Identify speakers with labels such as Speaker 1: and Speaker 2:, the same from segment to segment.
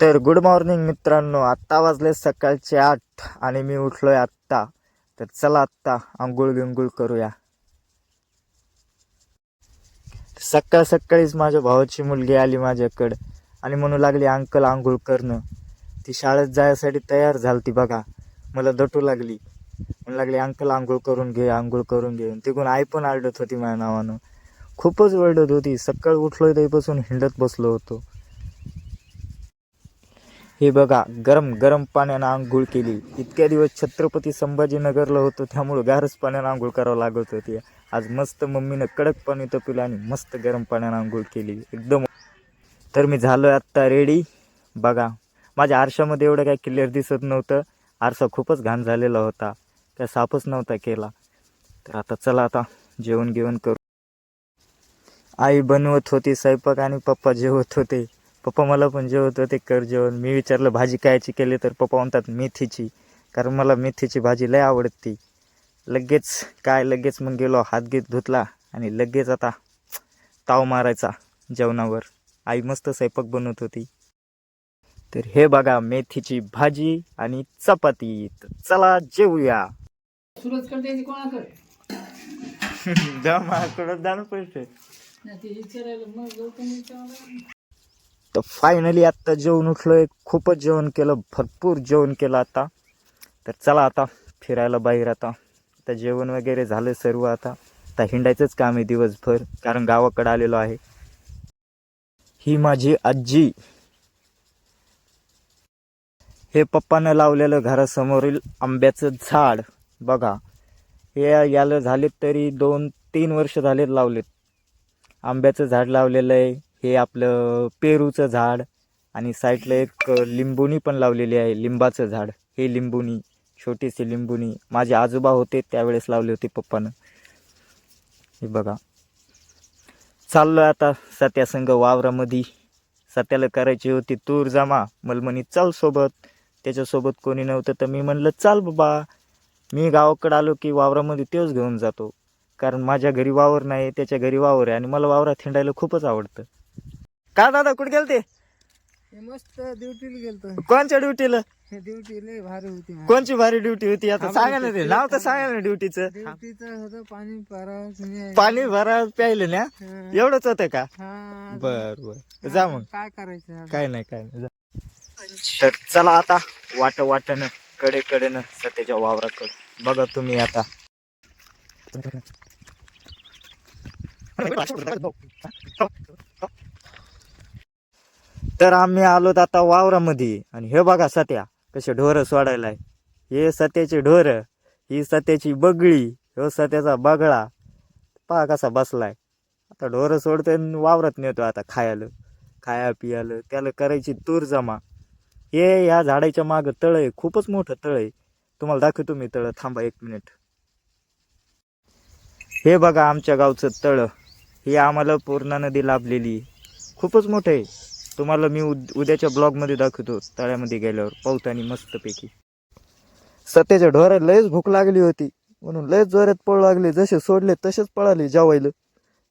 Speaker 1: तर good morning मित्रांनो आत्ता वाजले सकाळचे आठ आणि मी उठलोय आत्ता. तर चला आत्ता आंघोळ गिंघोळ करूया. सकाळ सकाळीच माझ्या भावाची मुलगी आली माझ्याकडं आणि म्हणू लागली अंकल आंघोळ करणं ती शाळेत जायसाठी तयार झाली ती बघा. मला दटू लागली. म्हणू लागली अंकल आंघोळ करून घे आंघोळ करून घे. तिकडून आई पण आरडत होती माझ्या नावानं. खूपच वरडत होती. सकाळ उठलो तरीपासून हिंडत बसलो होतो. हे बघा गरम गरम पाण्यानं आंघोळ केली. इतक्या दिवस छत्रपती संभाजीनगरला होतो त्यामुळं गारच पाण्यानं आंघोळ करावं लागत होती. आज मस्त मम्मीनं कडक पाणी तपिलं आणि मस्त गरम पाण्यानं आंघोळ केली. एकदम. तर मी झालोय आत्ता रेडी बघा माझ्या आरशामध्ये एवढं काय क्लिअर दिसत नव्हतं. आरसा खूपच घाण झालेला होता. काय साफच नव्हता केला. तर आता चला आता जेवण घेऊन करू. आई बनवत होती स्वयंपाक आणि पप्पा जेवत होते. पप्पा मला पण जेवत होते कर जेवण. मी विचारलं भाजी कायची केली? तर पप्पा म्हणतात मेथीची. कारण मला मेथीची भाजी लय आवडती. लगेच काय लगेच? मग गेलो हात घेत धुतला आणि लगेच आता ताव मारायचा जेवणावर. आई मस्त स्वयंपाक बनवत होती. तर हे बघा मेथीची भाजी आणि चपाती. चला जेवूया.
Speaker 2: सुरत करते कोणाकडे?
Speaker 1: तर फायनली आत्ता जेवण उठलोय. खूपच जेवण केलं. भरपूर जेवण केलं आता. तर चला आता फिरायला बाहेर आता. आता जेवण वगैरे झालं सर्व आता. आता हिंडायचंच काम आहे दिवसभर. कारण गावाकडे आलेलो आहे. ही माझी आजी. हे पप्पानं लावलेलं घरासमोरील आंब्याचं झाड. बघा. हे याला झालेत तरी दोन तीन वर्ष झालेत लावलेत. आंब्याचं झाड लावलेलं आहे. हे आपलं पेरूचं झाड आणि साईडला एक लिंबुनी पण लावलेली आहे लिंबाचं झाड. हे लिंबुनी छोटीशी लिंबुनी. माझे आजोबा होते त्यावेळेस लावले होते पप्पानं. हे बघा. चाललो आता सत्यासंग वावरामध्ये. सत्याला करायची होती तूर जमा. मलमणी चल सोबत. त्याच्यासोबत कोणी नव्हतं तर मी म्हणलं चाल बाबा. मी गावाकडं आलो की वावरामध्ये तेच घेऊन जातो. कारण माझ्या घरी वावर नाही त्याच्या घरी वावर आहे आणि मला वावरात हिंडायला खूपच आवडतं. का दादा कुठे गेलते?
Speaker 2: हे मस्त ड्युटीला गेलतो.
Speaker 1: कोणच्या ड्युटीला?
Speaker 2: हे ड्युटी लय भारी होती
Speaker 1: कोणची भारी ड्युटी होती? आता सांगा ना ते नाव तर सांगा ना ड्युटीचं.
Speaker 2: ड्युटीचं होतं पाणी
Speaker 1: भरा प्यायलं ना? एवढंच होतं का?
Speaker 2: हा
Speaker 1: बर बर. जा मग.
Speaker 2: काय करायचं
Speaker 1: काय नाही काय नाही. जा. तर चला आता वाट वाटनकडे कडेनं सत्याच्या वावराकडे बघा तुम्ही आता. तर आम्ही आलोत आता वावरामध्ये. आणि हे बघा सत्या कसे ढोरं सोडायलाय. हे सत्याची ढोरं ही सत्याची बगळी हो सत्याचा बगळा. पहा कसा बसलाय. आता ढोरं सोडतोय वावरत नेतो आता खायला. खाया पियालं त्याला करायची तूर जमा. हे या झाडाच्या मागं तळ आहे खूपच मोठं तळ आहे. तुम्हाला दाखवतो मी तळ थांबा एक मिनिट. हे बघा आमच्या गावचं तळ. ही आम्हाला पूर्णा नदी लाभलेली. खूपच मोठं आहे. तुम्हाला मी उद उद्याच्या ब्लॉगमध्ये दाखवतो तळ्यामध्ये गेल्यावर पावतानी मस्तपैकी. सत्याच्या ढोराला लयच भूक लागली होती म्हणून लयच जोरात पळू लागले जसे सोडले तसेच पळाले जेवायला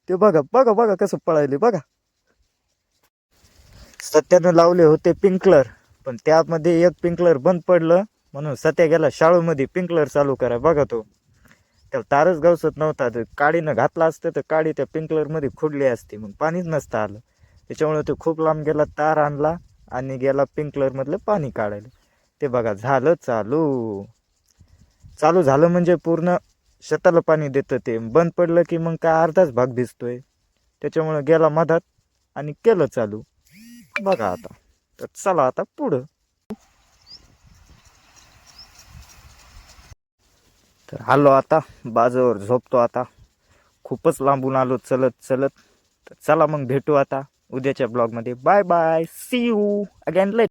Speaker 1: ते बघा बघा बघा कसं पळायले बघा. सत्यानं लावले होते पिंकलर पण त्यामध्ये एक पिंकलर बंद पडलं म्हणून सत्या गेला शाळूमध्ये पिंकलर चालू करा बघा तो. त्याला तारच गवसत नव्हता तर काडीनं घातला असतं तर काडी त्या पिंकलरमध्ये खुडली असते मग पाणीच नसतं आलं. त्याच्यामुळे तो खूप लांब गेला तार आणला आणि गेला पिंकलरमधलं पाणी काढायला. ते बघा झालं चालू. चालू झालं म्हणजे पूर्ण शेताला पाणी देतं ते. बंद पडलं की मग काय अर्धाच भाग भिजतोय त्याच्यामुळे गेला मधात आणि केलं चालू. बघा आता. तर चला आता पुढं. तर आलो आता बाजूवर झोपतो आता. खूपच लांबून आलो चलत चलत. तर चला मग भेटू आता. उद्याच्या ब्लॉगमध्ये. Bye bye. See you again late